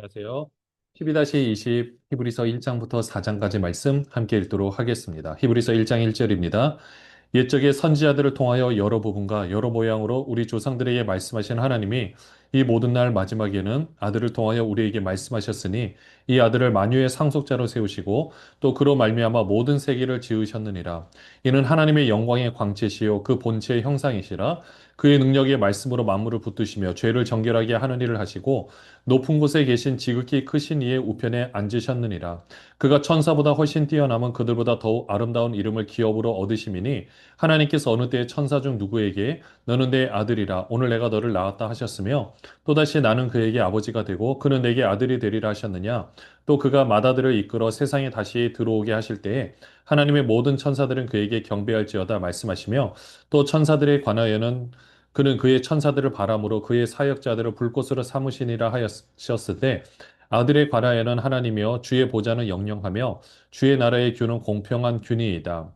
안녕하세요. 12-20 히브리서 1장부터 4장까지 말씀 함께 읽도록 하겠습니다. 히브리서 1장 1절입니다. 옛적의 선지자들을 통하여 여러 부분과 여러 모양으로 우리 조상들에게 말씀하신 하나님이 이 모든 날 마지막에는 아들을 통하여 우리에게 말씀하셨으니 이 아들을 만유의 상속자로 세우시고 또 그로 말미암아 모든 세계를 지으셨느니라. 이는 하나님의 영광의 광채시요 그 본체의 형상이시라. 그의 능력의 말씀으로 만물을 붙드시며 죄를 정결하게 하는 일을 하시고 높은 곳에 계신 지극히 크신 이의 우편에 앉으셨느니라. 그가 천사보다 훨씬 뛰어남은 그들보다 더욱 아름다운 이름을 기업으로 얻으심이니 하나님께서 어느 때에 천사 중 누구에게 너는 내 아들이라 오늘 내가 너를 낳았다 하셨으며 또다시 나는 그에게 아버지가 되고 그는 내게 아들이 되리라 하셨느냐 또 그가 마다들을 이끌어 세상에 다시 들어오게 하실 때에 하나님의 모든 천사들은 그에게 경배할지어다 말씀하시며 또 천사들에 관하여는 그는 그의 천사들을 바람으로 그의 사역자들을 불꽃으로 삼으시니라 하셨을 때 아들에 관하여는 하나님이여 주의 보좌는 영영하며 주의 나라의 균은 공평한 균이이다.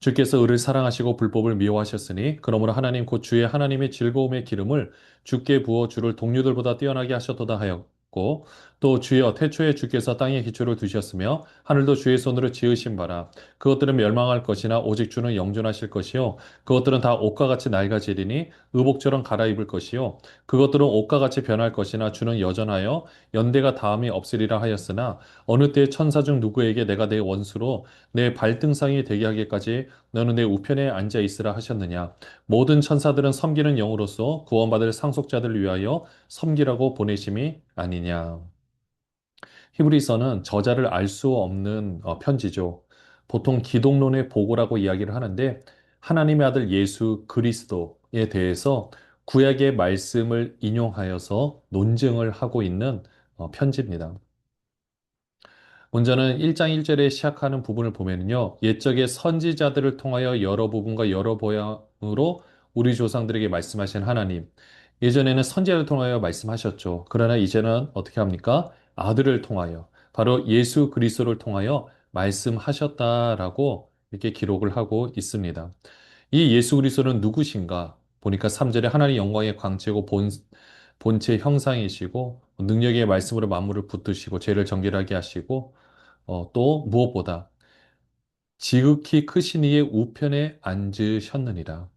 주께서 의를 사랑하시고 불법을 미워하셨으니 그러므로 하나님 곧 주의 하나님의 즐거움의 기름을 주께 부어 주를 동료들보다 뛰어나게 하셨도다 하였고 또 주여 태초에 주께서 땅에 기초를 두셨으며 하늘도 주의 손으로 지으신 바라. 그것들은 멸망할 것이나 오직 주는 영존하실 것이요. 그것들은 다 옷과 같이 낡아지리니 의복처럼 갈아입을 것이요. 그것들은 옷과 같이 변할 것이나 주는 여전하여 연대가 다음이 없으리라 하였으나 어느 때 천사 중 누구에게 내가 내 원수로 내 발등상이 되게 하기까지 너는 내 우편에 앉아 있으라 하셨느냐. 모든 천사들은 섬기는 영으로서 구원받을 상속자들을 위하여 섬기라고 보내심이 아니냐 히브리서는 저자를 알 수 없는 어, 편지죠. 보통 기독론의 보고라고 이야기를 하는데 하나님의 아들 예수 그리스도에 대해서 구약의 말씀을 인용하여서 논증을 하고 있는 어, 편지입니다. 먼저는 1장 1절에 시작하는 부분을 보면요. 옛적의 선지자들을 통하여 여러 부분과 여러 모양으로 우리 조상들에게 말씀하신 하나님. 예전에는 선지자를 통하여 말씀하셨죠. 그러나 이제는 어떻게 합니까? 아들을 통하여 바로 예수 그리스도를 통하여 말씀하셨다라고 이렇게 기록을 하고 있습니다. 이 예수 그리스도는 누구신가? 보니까 3절에 하나님 영광의 광채고 본 본체 형상이시고 능력의 말씀으로 만물을 붙드시고 죄를 정결하게 하시고 어, 또 무엇보다 지극히 크신 이의 우편에 앉으셨느니라.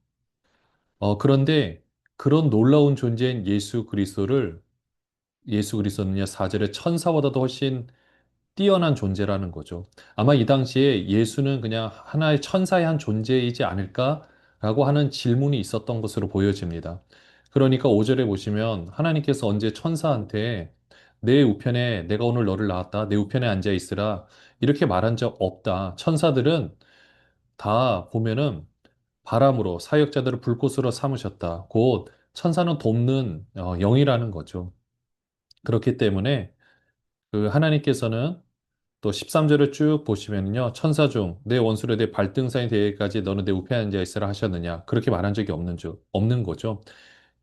어, 그런데 그런 놀라운 존재인 예수 그리스도를 예수 그리스도는요, 4절에 천사보다도 훨씬 뛰어난 존재라는 거죠. 아마 이 당시에 예수는 그냥 하나의 천사의 한 존재이지 않을까라고 하는 질문이 있었던 것으로 보여집니다. 그러니까 5절에 보시면 하나님께서 언제 천사한테 내 우편에 내가 오늘 너를 낳았다. 내 우편에 앉아 있으라. 이렇게 말한 적 없다. 천사들은 다 보면은 바람으로 사역자들을 불꽃으로 삼으셨다. 곧 천사는 돕는 어, 영이라는 거죠. 그렇기 때문에 그 하나님께서는 또 13절을 쭉 보시면요. 천사 중 내 원수로 내 발등상이 되기까지 너는 내 우편에 앉아 있으라 하셨느냐. 그렇게 말한 적이 없는 줄, 없는 거죠.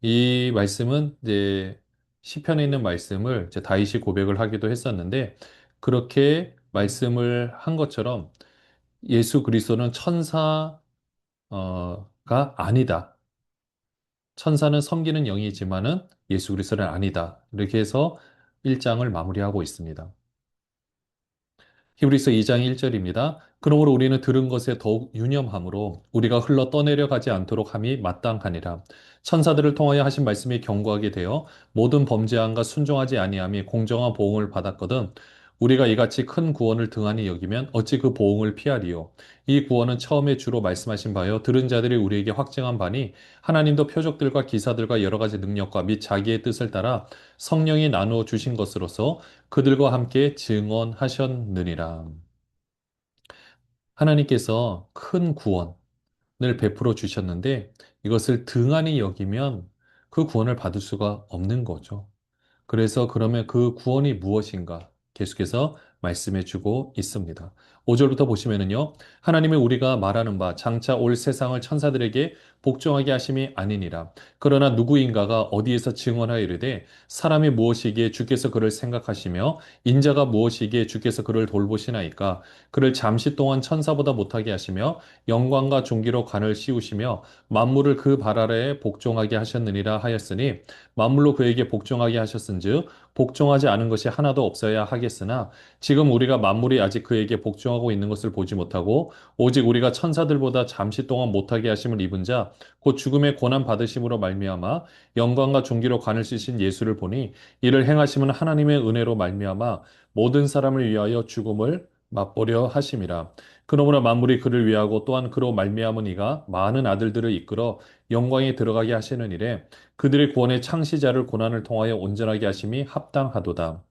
이 말씀은 이제 시편에 있는 말씀을 이제 다윗이 고백을 하기도 했었는데 그렇게 말씀을 한 것처럼 예수 그리스도는 천사가 아니다. 천사는 섬기는 영이지만은 예수 그리스도는 아니다. 이렇게 해서 1장을 마무리하고 있습니다. 히브리서 2장 1절입니다. 그러므로 우리는 들은 것에 더욱 유념함으로 우리가 흘러 떠내려 가지 않도록 함이 마땅하니라. 천사들을 통하여 하신 말씀이 경고하게 되어 모든 범죄함과 순종하지 아니함이 공정한 보응을 받았거든 우리가 이같이 큰 구원을 등한히 여기면 어찌 그 보응을 피하리요. 이 구원은 처음에 주로 말씀하신 바요 들은 자들이 우리에게 확증한 바니 하나님도 표적들과 기사들과 여러 가지 능력과 및 자기의 뜻을 따라 성령이 나누어 주신 것으로서 그들과 함께 증언하셨느니라. 하나님께서 큰 구원을 베풀어 주셨는데 이것을 등한히 여기면 그 구원을 받을 수가 없는 거죠. 그래서 그러면 그 구원이 무엇인가 계속해서 말씀해 주고 있습니다. 5절부터 보시면은요. 하나님이 우리가 말하는 바 장차 올 세상을 천사들에게 복종하게 하심이 아니니라. 그러나 누구인가가 어디에서 증언하여 이르되 사람이 무엇이기에 주께서 그를 생각하시며 인자가 무엇이기에 주께서 그를 돌보시나이까 그를 잠시 동안 천사보다 못하게 하시며 영광과 존귀로 관을 씌우시며 만물을 그 발 아래에 복종하게 하셨느니라 하였으니 만물로 그에게 복종하게 하셨은즉 복종하지 않은 것이 하나도 없어야 하겠으나 지금 우리가 만물이 아직 그에게 복종하고 있는 것을 보지 못하고 오직 우리가 천사들보다 잠시 동안 못하게 하심을 입은 자 곧 죽음의 고난 받으심으로 말미암아 영광과 존귀로 관을 씌신 예수를 보니 이를 행하심은 하나님의 은혜로 말미암아 모든 사람을 위하여 죽음을 맛보려 하심이라 그러므로 만물이 그를 위하고 또한 그로 말미암은 이가 많은 아들들을 이끌어 영광에 들어가게 하시는 일에 그들의 구원의 창시자를 고난을 통하여 온전하게 하심이 합당하도다.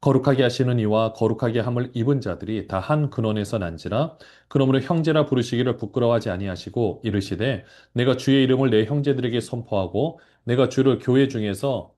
거룩하게 하시는 이와 거룩하게 함을 입은 자들이 다 한 근원에서 난지라 그러므로 형제라 부르시기를 부끄러워하지 아니하시고 이르시되 내가 주의 이름을 내 형제들에게 선포하고 내가 주를 교회 중에서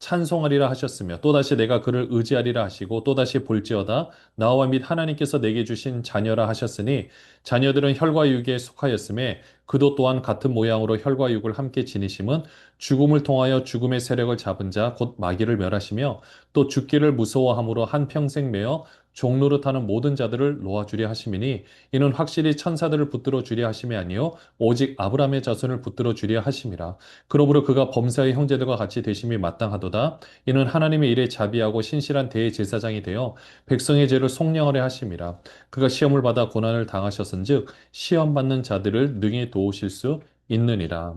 찬송하리라 하셨으며 또다시 내가 그를 의지하리라 하시고 또다시 볼지어다. 나와 및 하나님께서 내게 주신 자녀라 하셨으니 자녀들은 혈과 육에 속하였음에 그도 또한 같은 모양으로 혈과 육을 함께 지니심은 죽음을 통하여 죽음의 세력을 잡은 자 곧 마귀를 멸하시며 또 죽기를 무서워함으로 한 평생 매어 종노릇하는 모든 자들을 놓아 주려 하심이니 이는 확실히 천사들을 붙들어 주려 하심이 아니요 오직 아브라함의 자손을 붙들어 주려 하심이라. 그러므로 그가 범사의 형제들과 같이 되심이 마땅하도다. 이는 하나님의 일에 자비하고 신실한 대제사장이 되어 백성의 죄를 속량하려 하심이라. 그가 시험을 받아 고난을 당하셨은즉 시험 받는 자들을 능히 도우실 수 있느니라.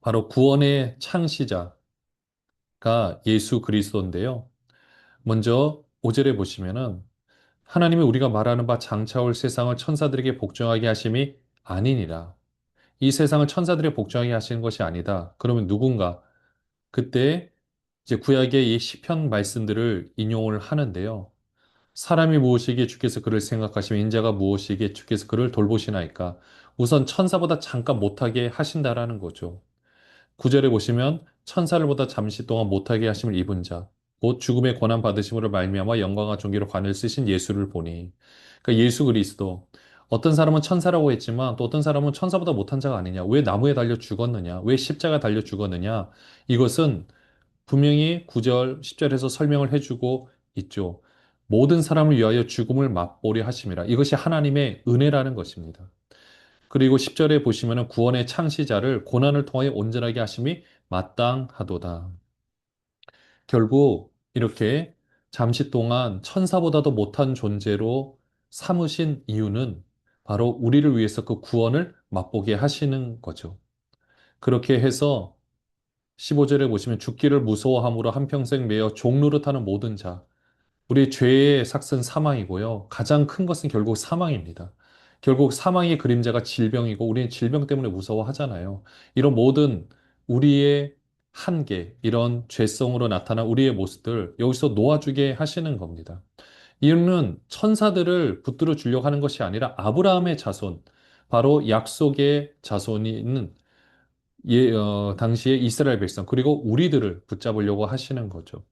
바로 구원의 창시자가 예수 그리스도인데요. 먼저 5절에 보시면은 하나님이 우리가 말하는 바 장차 올 세상을 천사들에게 복종하게 하심이 아니니라. 이 세상을 천사들에게 복종하게 하시는 것이 아니다. 그러면 누군가 그때 이제 구약의 이 시편 말씀들을 인용을 하는데요. 사람이 무엇이기에 주께서 그를 생각하시며 인자가 무엇이기에 주께서 그를 돌보시나이까. 우선 천사보다 잠깐 못하게 하신다라는 거죠. 9절에 보시면 천사를 보다 잠시 동안 못하게 하심을 입은 자, 곧 죽음의 고난 받으심으로 말미암아 영광과 존귀로 관을 쓰신 예수를 보니. 그러니까 예수 그리스도. 어떤 사람은 천사라고 했지만 또 어떤 사람은 천사보다 못한 자가 아니냐. 왜 나무에 달려 죽었느냐? 왜 십자가 달려 죽었느냐? 이것은 분명히 9절, 10절에서 설명을 해주고 있죠. 모든 사람을 위하여 죽음을 맛보려 하심이라. 이것이 하나님의 은혜라는 것입니다. 그리고 10절에 보시면 구원의 창시자를 고난을 통하여 온전하게 하심이 마땅하도다. 결국 이렇게 잠시 동안 천사보다도 못한 존재로 삼으신 이유는 바로 우리를 위해서 그 구원을 맛보게 하시는 거죠. 그렇게 해서 15절에 보시면 죽기를 무서워함으로 한평생 매여 종노릇하는 모든 자. 우리 죄의 삭은 사망이고요. 가장 큰 것은 결국 사망입니다. 결국 사망의 그림자가 질병이고 우리는 질병 때문에 무서워하잖아요. 이런 모든 우리의 한계, 이런 죄성으로 나타난 우리의 모습들 여기서 놓아주게 하시는 겁니다. 이유는 천사들을 붙들어 주려고 하는 것이 아니라 아브라함의 자손, 바로 약속의 자손이 있는 예, 어, 당시의 이스라엘 백성, 그리고 우리들을 붙잡으려고 하시는 거죠.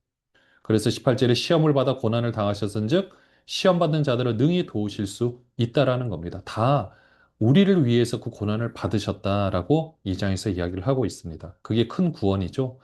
그래서 18절에 시험을 받아 고난을 당하셨은 즉 시험 받는 자들을 능히 도우실 수 있다라는 겁니다. 다 우리를 위해서 그 고난을 받으셨다라고 이 장에서 이야기를 하고 있습니다. 그게 큰 구원이죠.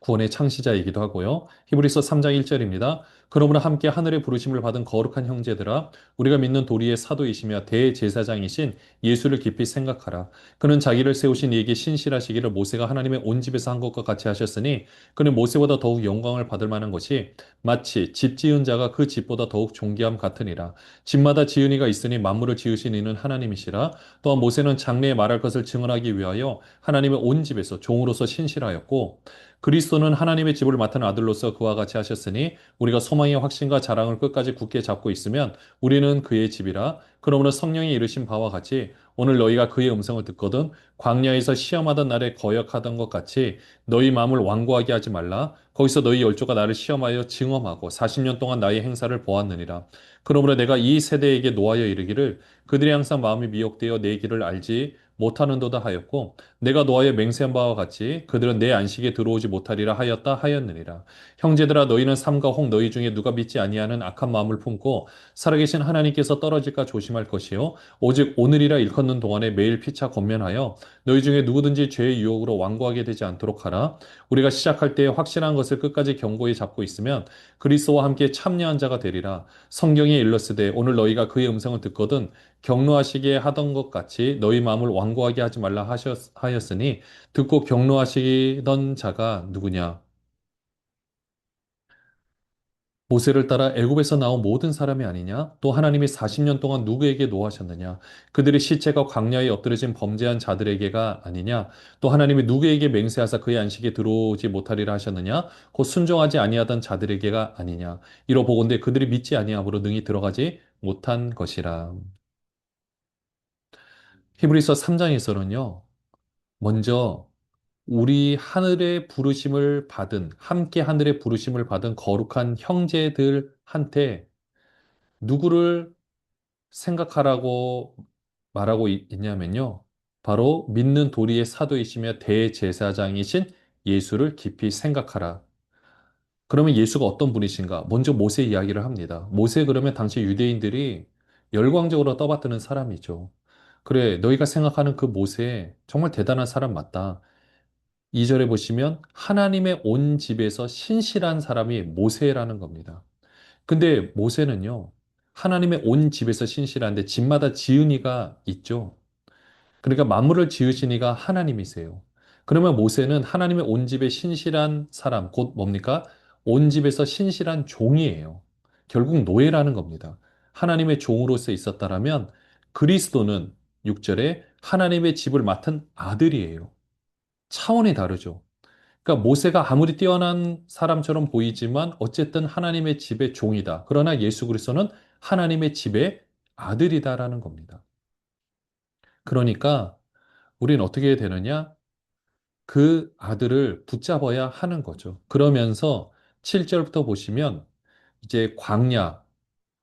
구원의 창시자이기도 하고요. 히브리서 3장 1절입니다. 그러므로 함께 하늘의 부르심을 받은 거룩한 형제들아 우리가 믿는 도리의 사도이시며 대제사장이신 예수를 깊이 생각하라. 그는 자기를 세우신 이에게 신실하시기를 모세가 하나님의 온 집에서 한 것과 같이 하셨으니 그는 모세보다 더욱 영광을 받을 만한 것이 마치 집 지은 자가 그 집보다 더욱 존귀함 같으니라. 집마다 지은 이가 있으니 만물을 지으신 이는 하나님이시라. 또한 모세는 장래에 말할 것을 증언하기 위하여 하나님의 온 집에서 종으로서 신실하였고 그리스도는 하나님의 집을 맡은 아들로서 그와 같이 하셨으니 우리가 소망 의 확신과 자랑을 끝까지 굳게 잡고 있으면 우리는 그의 집이라 그러므로 성령이 이르신 바와 같이 오늘 너희가 그의 음성을 듣거든 광야에서 시험하던 날에 거역하던 것 같이 너희 마음을 완고하게 하지 말라. 거기서 너희 열조가 나를 시험하여 증험하고 40년 동안 나의 행사를 보았느니라. 그러므로 내가 이 세대에게 노하여 이르기를 그들이 항상 마음이 미혹되어 내 길을 알지 못하는도다 하였고 내가 노아에 맹세한 바와 같이 그들은 내 안식에 들어오지 못하리라 하였다 하였느니라. 형제들아 너희는 삼가 혹 너희 중에 누가 믿지 아니하는 악한 마음을 품고 살아계신 하나님께서 떨어질까 조심할 것이요. 오직 오늘이라 일컫는 동안에 매일 피차 권면하여 너희 중에 누구든지 죄의 유혹으로 완고하게 되지 않도록 하라 우리가 시작할 때에 확실한 것을 끝까지 견고히 잡고 있으면 그리스도와 함께 참여한 자가 되리라 성경에 일렀으되 오늘 너희가 그의 음성을 듣거든 격노하시기에 하던 것 같이 너희 마음을 완고하게 하지 말라 하셨, 하였으니 듣고 격노하시던 자가 누구냐? 모세를 따라 애굽에서 나온 모든 사람이 아니냐? 또 하나님이 40년 동안 누구에게 노하셨느냐? 그들의 시체가 광야에 엎드려진 범죄한 자들에게가 아니냐? 또 하나님이 누구에게 맹세하사 그의 안식에 들어오지 못하리라 하셨느냐? 곧 순종하지 아니하던 자들에게가 아니냐? 이로 보건대 그들이 믿지 아니함으로 능히 들어가지 못한 것이라. 히브리서 3장에서는요. 먼저 우리 하늘의 부르심을 받은, 함께 하늘의 부르심을 받은 거룩한 형제들한테 누구를 생각하라고 말하고 있- 있냐면요. 바로 믿는 도리의 사도이시며 대제사장이신 예수를 깊이 생각하라. 그러면 예수가 어떤 분이신가? 먼저 모세 이야기를 합니다. 모세 그러면 당시 유대인들이 열광적으로 떠받드는 사람이죠. 그래, 너희가 생각하는 그 모세 정말 대단한 사람 맞다. 2절에 보시면 하나님의 온 집에서 신실한 사람이 모세라는 겁니다. 근데 모세는요, 하나님의 온 집에서 신실한데 집마다 지은이가 있죠. 그러니까 만물을 지으신 이가 하나님이세요. 그러면 모세는 하나님의 온 집에 신실한 사람, 곧 뭡니까? 온 집에서 신실한 종이에요. 결국 노예라는 겁니다. 하나님의 종으로서 있었다라면 그리스도는 6절에 하나님의 집을 맡은 아들이에요. 차원이 다르죠. 그러니까 모세가 아무리 뛰어난 사람처럼 보이지만 어쨌든 하나님의 집의 종이다. 그러나 예수 그리스도는 하나님의 집의 아들이다라는 겁니다. 그러니까 우리는 어떻게 되느냐? 그 아들을 붙잡아야 하는 거죠. 그러면서 7절부터 보시면 이제 광야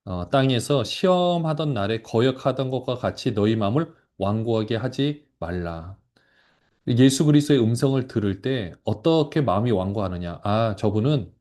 어, 땅에서 시험하던 날에 거역하던 것과 같이 너희 마음을 완고하게 하지 말라. 예수 그리스도의 음성을 들을 때 어떻게 마음이 완고하느냐? 아, 저분은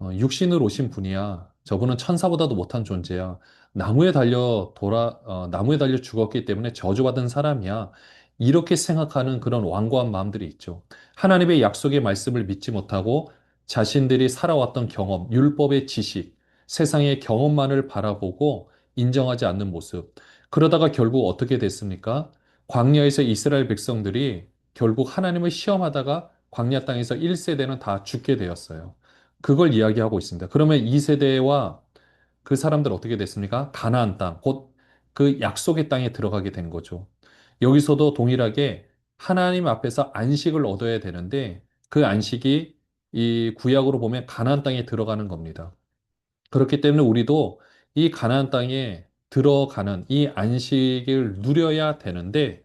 어, 육신으로 오신 분이야. 저분은 천사보다도 못한 존재야. 나무에 달려 돌아, 어, 나무에 달려 죽었기 때문에 저주받은 사람이야. 이렇게 생각하는 그런 완고한 마음들이 있죠. 하나님의 약속의 말씀을 믿지 못하고 자신들이 살아왔던 경험, 율법의 지식, 세상의 경험만을 바라보고 인정하지 않는 모습. 그러다가 결국 어떻게 됐습니까? 광야에서 이스라엘 백성들이 결국 하나님을 시험하다가 광야 땅에서 1세대는 다 죽게 되었어요. 그걸 이야기하고 있습니다. 그러면 이 세대와 그 사람들 어떻게 됐습니까? 가나안 땅, 곧 그 약속의 땅에 들어가게 된 거죠. 여기서도 동일하게 하나님 앞에서 안식을 얻어야 되는데 그 안식이 이 구약으로 보면 가나안 땅에 들어가는 겁니다. 그렇기 때문에 우리도 이 가나안 땅에 들어가는 이 안식을 누려야 되는데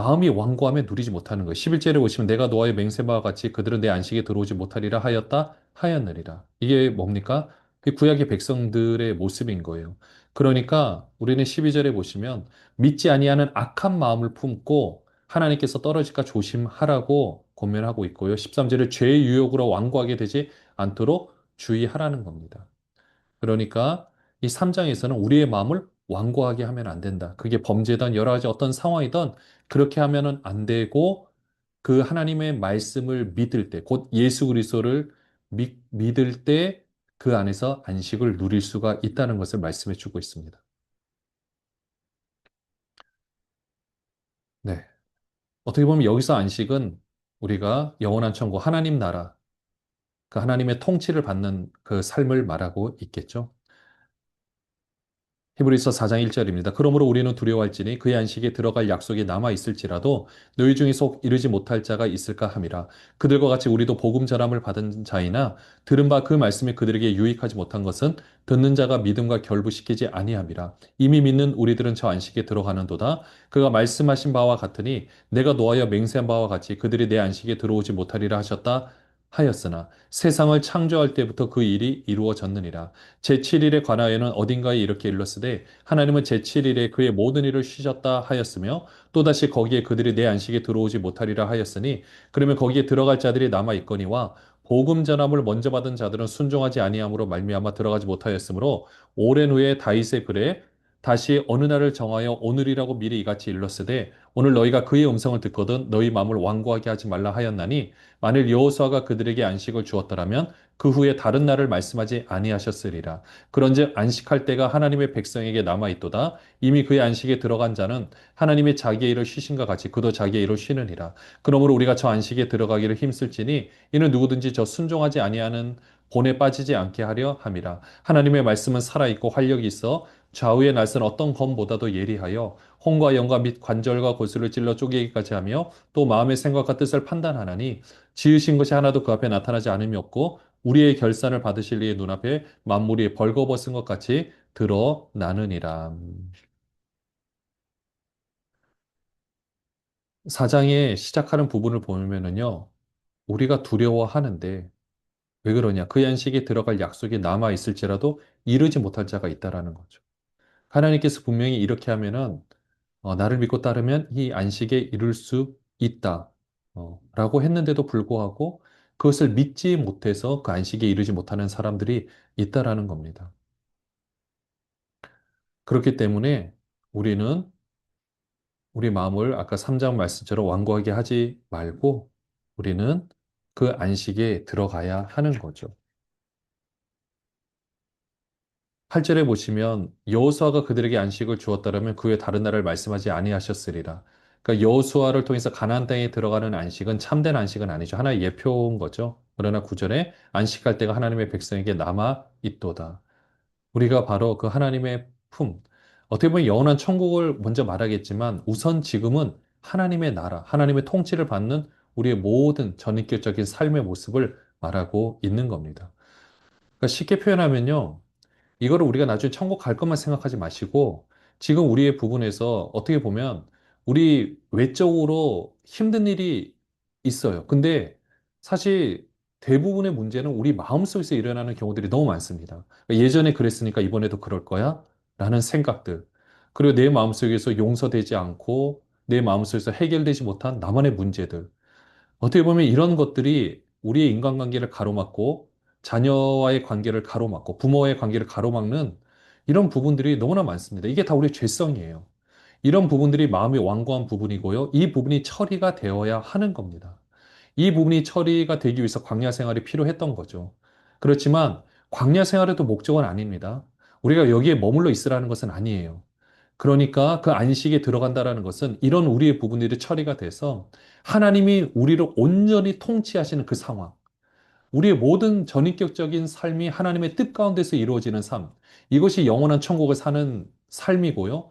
마음이 완고하면 누리지 못하는 거예요. 11절에 보시면 내가 노아의 맹세바와 같이 그들은 내 안식에 들어오지 못하리라 하였다 하였느니라. 이게 뭡니까? 그 구약의 백성들의 모습인 거예요. 그러니까 우리는 12절에 보시면 믿지 아니하는 악한 마음을 품고 하나님께서 떨어질까 조심하라고 권면하고 있고요. 13절에 죄의 유혹으로 완고하게 되지 않도록 주의하라는 겁니다. 그러니까 이 3장에서는 우리의 마음을 완고하게 하면 안 된다. 그게 범죄든 여러 가지 어떤 상황이든 그렇게 하면은 안 되고 그 하나님의 말씀을 믿을 때, 곧 예수 그리스도를 믿, 믿을 때 그 안에서 안식을 누릴 수가 있다는 것을 말씀해 주고 있습니다. 네. 어떻게 보면 여기서 안식은 우리가 영원한 천국, 하나님 나라, 그 하나님의 통치를 받는 그 삶을 말하고 있겠죠. 히브리서 4장 1절입니다. 그러므로 우리는 두려워할지니 그의 안식에 들어갈 약속이 남아 있을지라도 너희 중에 속 이르지 못할 자가 있을까 함이라. 그들과 같이 우리도 복음 전함을 받은 자이나 들은 바 그 말씀이 그들에게 유익하지 못한 것은 듣는 자가 믿음과 결부시키지 아니함이라. 이미 믿는 우리들은 저 안식에 들어가는도다. 그가 말씀하신 바와 같으니 내가 노하여 맹세한 바와 같이 그들이 내 안식에 들어오지 못하리라 하셨다 하였으나 세상을 창조할 때부터 그 일이 이루어졌느니라. 제7일에 관하여는 어딘가에 이렇게 일렀으되 하나님은 제7일에 그의 모든 일을 쉬셨다 하였으며 또다시 거기에 그들이 내 안식에 들어오지 못하리라 하였으니 그러면 거기에 들어갈 자들이 남아 있거니와 복음 전함을 먼저 받은 자들은 순종하지 아니함으로 말미암아 들어가지 못하였으므로 오랜 후에 다윗의 글에 다시 어느 날을 정하여 오늘이라고 미리 이같이 일렀으되 오늘 너희가 그의 음성을 듣거든 너희 마음을 완고하게 하지 말라 하였나니 만일 여호수아가 그들에게 안식을 주었더라면 그 후에 다른 날을 말씀하지 아니하셨으리라. 그런즉 안식할 때가 하나님의 백성에게 남아 있도다. 이미 그의 안식에 들어간 자는 하나님의 자기의 일을 쉬신과 같이 그도 자기의 일을 쉬느니라. 그러므로 우리가 저 안식에 들어가기를 힘쓸지니 이는 누구든지 저 순종하지 아니하는 본에 빠지지 않게 하려 함이라. 하나님의 말씀은 살아 있고 활력이 있어 좌우의 날선 어떤 검보다도 예리하여 홍과 영과 및 관절과 골수를 찔러 쪼개기까지 하며 또 마음의 생각과 뜻을 판단하나니 지으신 것이 하나도 그 앞에 나타나지 않음이 없고 우리의 결산을 받으실 이의 눈앞에 만물이 벌거벗은 것 같이 드러나느니라. 사장에 시작하는 부분을 보면은요, 우리가 두려워하는데 왜 그러냐? 그 안식에 들어갈 약속이 남아 있을지라도 이루지 못할 자가 있다라는 거죠. 하나님께서 분명히 이렇게 하면은 어, 나를 믿고 따르면 이 안식에 이룰 수 있다. 어, 라고 했는데도 불구하고 그것을 믿지 못해서 그 안식에 이르지 못하는 사람들이 있다라는 겁니다. 그렇기 때문에 우리는 우리 마음을 아까 3장 말씀처럼 완고하게 하지 말고 우리는 그 안식에 들어가야 하는 거죠. 8절에 보시면 여호수아가 그들에게 안식을 주었다라면 그 외 다른 나라를 말씀하지 아니하셨으리라. 그러니까 여호수아를 통해서 가나안 땅에 들어가는 안식은 참된 안식은 아니죠. 하나의 예표인 거죠. 그러나 9절에 안식할 때가 하나님의 백성에게 남아 있도다. 우리가 바로 그 하나님의 품, 어떻게 보면 영원한 천국을 먼저 말하겠지만 우선 지금은 하나님의 나라, 하나님의 통치를 받는 우리의 모든 전인격적인 삶의 모습을 말하고 있는 겁니다. 그러니까 쉽게 표현하면요. 이거를 우리가 나중에 천국 갈 것만 생각하지 마시고 지금 우리의 부분에서 어떻게 보면 우리 외적으로 힘든 일이 있어요. 근데 사실 대부분의 문제는 우리 마음속에서 일어나는 경우들이 너무 많습니다. 그러니까 예전에 그랬으니까 이번에도 그럴 거야? 라는 생각들. 그리고 내 마음속에서 용서되지 않고 내 마음속에서 해결되지 못한 나만의 문제들. 어떻게 보면 이런 것들이 우리의 인간관계를 가로막고 자녀와의 관계를 가로막고 부모와의 관계를 가로막는 이런 부분들이 너무나 많습니다. 이게 다 우리의 죄성이에요. 이런 부분들이 마음이 완고한 부분이고요. 이 부분이 처리가 되어야 하는 겁니다. 이 부분이 처리가 되기 위해서 광야 생활이 필요했던 거죠. 그렇지만 광야 생활에도 목적은 아닙니다. 우리가 여기에 머물러 있으라는 것은 아니에요. 그러니까 그 안식에 들어간다라는 것은 이런 우리의 부분들이 처리가 돼서 하나님이 우리를 온전히 통치하시는 그 상황, 우리의 모든 전인격적인 삶이 하나님의 뜻 가운데서 이루어지는 삶, 이것이 영원한 천국을 사는 삶이고요.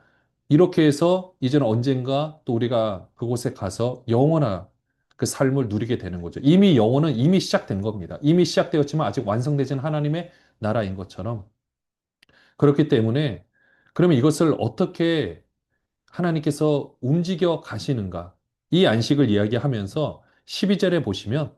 이렇게 해서 이제는 언젠가 또 우리가 그곳에 가서 영원한 그 삶을 누리게 되는 거죠. 이미 영혼은 이미 시작된 겁니다. 이미 시작되었지만 아직 완성되지는 하나님의 나라인 것처럼. 그렇기 때문에 그러면 이것을 어떻게 하나님께서 움직여 가시는가? 이 안식을 이야기하면서 12절에 보시면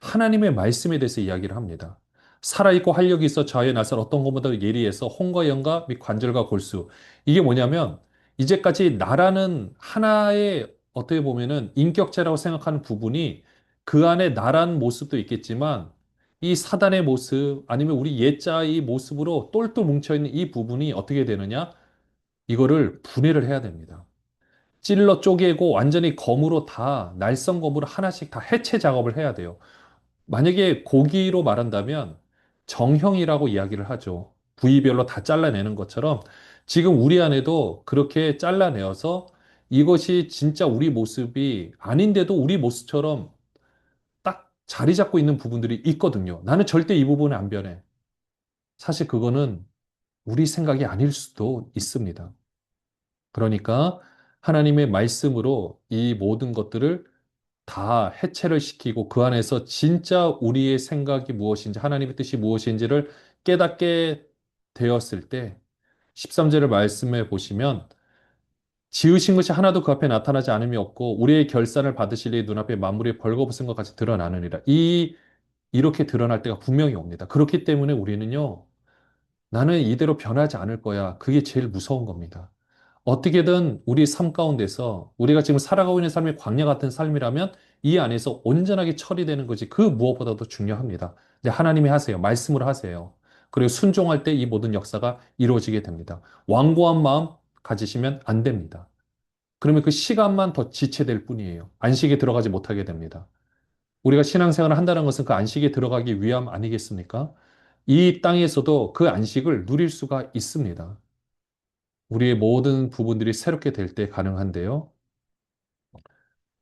하나님의 말씀에 대해서 이야기를 합니다. 살아있고 활력이 있어 좌에 나설 어떤 것보다 예리해서 홍과 영과 및 관절과 골수. 이게 뭐냐면 이제까지 나라는 하나의 어떻게 보면은 인격체라고 생각하는 부분이 그 안에 나란 모습도 있겠지만 이 사단의 모습 아니면 우리 옛자의 모습으로 똘똘 뭉쳐있는 이 부분이 어떻게 되느냐? 이거를 분해를 해야 됩니다. 찔러 쪼개고 완전히 검으로 다 날선 검으로 하나씩 다 해체 작업을 해야 돼요. 만약에 고기로 말한다면 정형이라고 이야기를 하죠. 부위별로 다 잘라내는 것처럼 지금 우리 안에도 그렇게 잘라내어서 이것이 진짜 우리 모습이 아닌데도 우리 모습처럼 딱 자리 잡고 있는 부분들이 있거든요. 나는 절대 이 부분에 안 변해. 사실 그거는 우리 생각이 아닐 수도 있습니다. 그러니까 하나님의 말씀으로 이 모든 것들을 다 해체를 시키고 그 안에서 진짜 우리의 생각이 무엇인지 하나님의 뜻이 무엇인지를 깨닫게 되었을 때 13절을 말씀해 보시면 지으신 것이 하나도 그 앞에 나타나지 않음이 없고 우리의 결산을 받으실 이 눈앞에 만물이 벌거벗은 것 같이 드러나느니라. 이 이렇게 드러날 때가 분명히 옵니다. 그렇기 때문에 우리는요, 나는 이대로 변하지 않을 거야. 그게 제일 무서운 겁니다. 어떻게든 우리 삶 가운데서 우리가 지금 살아가고 있는 삶이 광야 같은 삶이라면 이 안에서 온전하게 처리되는 것이 그 무엇보다도 중요합니다. 근데 하나님이 하세요. 말씀을 하세요. 그리고 순종할 때 이 모든 역사가 이루어지게 됩니다. 완고한 마음 가지시면 안 됩니다. 그러면 그 시간만 더 지체될 뿐이에요. 안식에 들어가지 못하게 됩니다. 우리가 신앙생활을 한다는 것은 그 안식에 들어가기 위함 아니겠습니까? 이 땅에서도 그 안식을 누릴 수가 있습니다. 우리의 모든 부분들이 새롭게 될 때 가능한데요.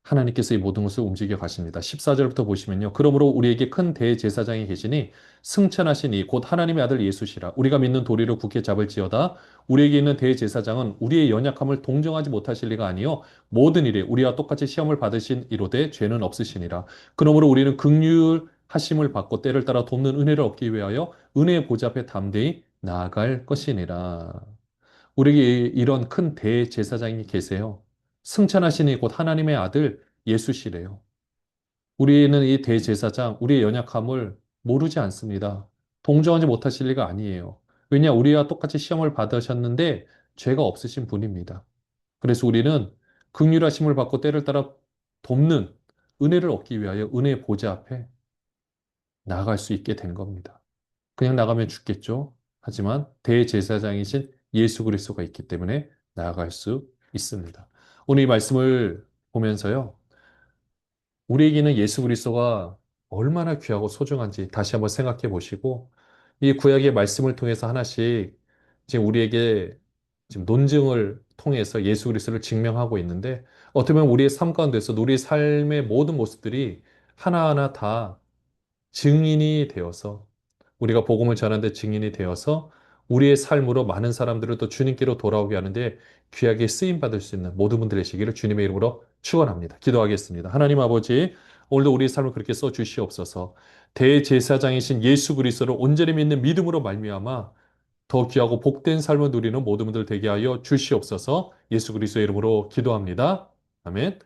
하나님께서 이 모든 것을 움직여 가십니다. 14절부터 보시면요. 그러므로 우리에게 큰 대제사장이 계시니 승천하시니 곧 하나님의 아들 예수시라. 우리가 믿는 도리를 굳게 잡을지어다. 우리에게 있는 대제사장은 우리의 연약함을 동정하지 못하실 리가 아니요 모든 일에 우리와 똑같이 시험을 받으신 이로되 죄는 없으시니라. 그러므로 우리는 극률 하심을 받고 때를 따라 돕는 은혜를 얻기 위하여 은혜의 보좌 앞에 담대히 나아갈 것이니라. 우리에게 이런 큰 대제사장이 계세요. 승천하시니 곧 하나님의 아들 예수시래요. 우리는 이 대제사장, 우리의 연약함을 모르지 않습니다. 동정하지 못하실 리가 아니에요. 왜냐, 우리와 똑같이 시험을 받으셨는데 죄가 없으신 분입니다. 그래서 우리는 극률하심을 받고 때를 따라 돕는 은혜를 얻기 위하여 은혜의 보좌 앞에 나아갈 수 있게 된 겁니다. 그냥 나가면 죽겠죠. 하지만 대제사장이신 예수 그리스도가 있기 때문에 나아갈 수 있습니다. 오늘 이 말씀을 보면서요. 우리에게는 예수 그리스도가 얼마나 귀하고 소중한지 다시 한번 생각해 보시고 이 구약의 말씀을 통해서 하나씩 지금 우리에게 지금 논증을 통해서 예수 그리스도를 증명하고 있는데 보면 우리의 삶 가운데서 우리의 삶의 모든 모습들이 하나하나 다 증인이 되어서 우리가 복음을 전하는데 증인이 되어서 우리의 삶으로 많은 사람들을 또 주님께로 돌아오게 하는데 귀하게 쓰임 받을 수 있는 모든 분들 되시기를 주님의 이름으로 축원합니다. 기도하겠습니다. 하나님 아버지, 오늘도 우리의 삶을 그렇게 써 주시옵소서. 대제사장이신 예수 그리스도를 온전히 믿는 믿음으로 말미암아 더 귀하고 복된 삶을 누리는 모든 분들 되게 하여 주시옵소서. 예수 그리스도의 이름으로 기도합니다. 아멘.